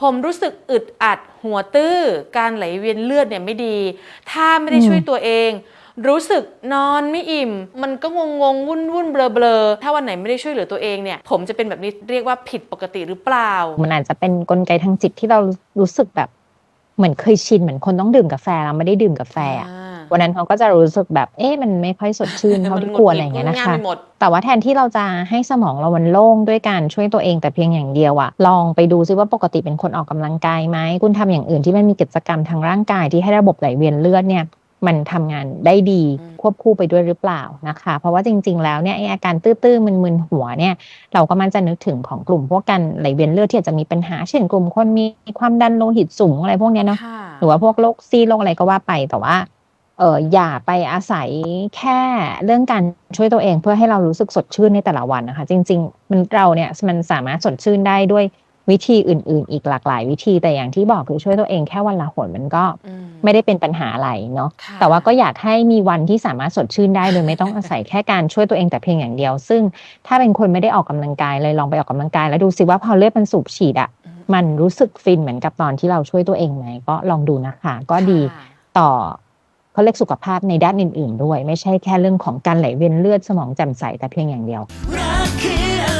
ผมรู้สึกอึดอัดหัวตื้อ การไหลเวียนเลือดเนี่ยไม่ดี ถ้าไม่ได้ช่วยตัวเอง รู้สึกนอนไม่อิ่ม มันก็งงงวุ่นวุ่นเบลอเบลอถ้าวันไหนไม่ได้ช่วยเหลือตัวเองเนี่ย ผมจะเป็นแบบนี้เรียกว่าผิดปกติหรือเปล่า มันอาจจะเป็นกลไกทางจิตที่เรารู้สึกแบบ เหมือนเคยชินเหมือนคนต้องดื่มกาแฟแล้วไม่ได้ดื่มกาแฟอะอ่า วันนั้นเขาก็จะรู้สึกแบบ เอ๊ะมันไม่ค่อยสดชื่นเท่าที่ควรอะไรอย่างเงี้ยมันะงาคะไปหมดแต่ว่าแทนที่เราจะให้สมองเรามันโล่งด้วยการช่วยตัวเองแต่เพียงอย่างเดียวอะลองไปดูซิว่าปกติเป็นคนออกกำลังกายไหมคุณทำอย่างอื่นที่มันมีกิจกรรมทางร่างกายที่ให้ระบบไหลเวียนเลือดเนี่ยมันทำงานได้ดีอืมควบคู่ไปด้วยหรือเปล่านะคะ เพราะว่าจริง ๆ แล้วเนี่ยไออาการตื้อๆมึนๆหัวเนี่ยเราก็มันจะนึกถึงของกลุ่มพวกการไหลเวียนเลือดที่อาจจะมีปัญหา เช่นกลุ่มคนมีความดันโลหิตสูงอะไรพวกเนี้ยเนาะค่ะหรือว่าพวกโรคซีโรคอะไรก็ว่าไปแต่ว่า เอออย่าไปอาศัยแค่เรื่องการช่วยตัวเองเพื่อให้เรารู้สึกสดชื่นในแต่ละวันนะคะ จริง ๆ มันเราเนี่ยมันสามารถสดชื่นได้ด้วยวิธีอื่น ๆ อีกหลากหลายวิธีแต่อย่างที่บอกคือช่วยตัวเองแค่วันละหนมันก็อืมไม่ได้เป็นปัญหาอะไรเนาะค่ะแต่ว่าก็อยากให้มีวันที่สามารถสดชื่นได้โดยไม่ต้องอาศัยแค่การช่วยตัวเองแต่เพียงอย่างเดียว ซึ่งถ้าเป็นคนไม่ได้ออกกำลังกายเลยลองไปออกกำลังกาย แล้วดูสิว่าพอเลือดมันสูบฉีดอะอืมมันรู้สึกฟินเหมือนกับตอนที่เราช่วยตัวเองไหมก็ลองดูนะคะ ก็ดีค่ะต่อ เขาเรียกสุขภาพในด้านอื่น ๆ ด้วย ไม่ใช่แค่เรื่องของการไหลเวียนเลือดสมองแจ่มใสแต่เพียงอย่างเดียวรักคือ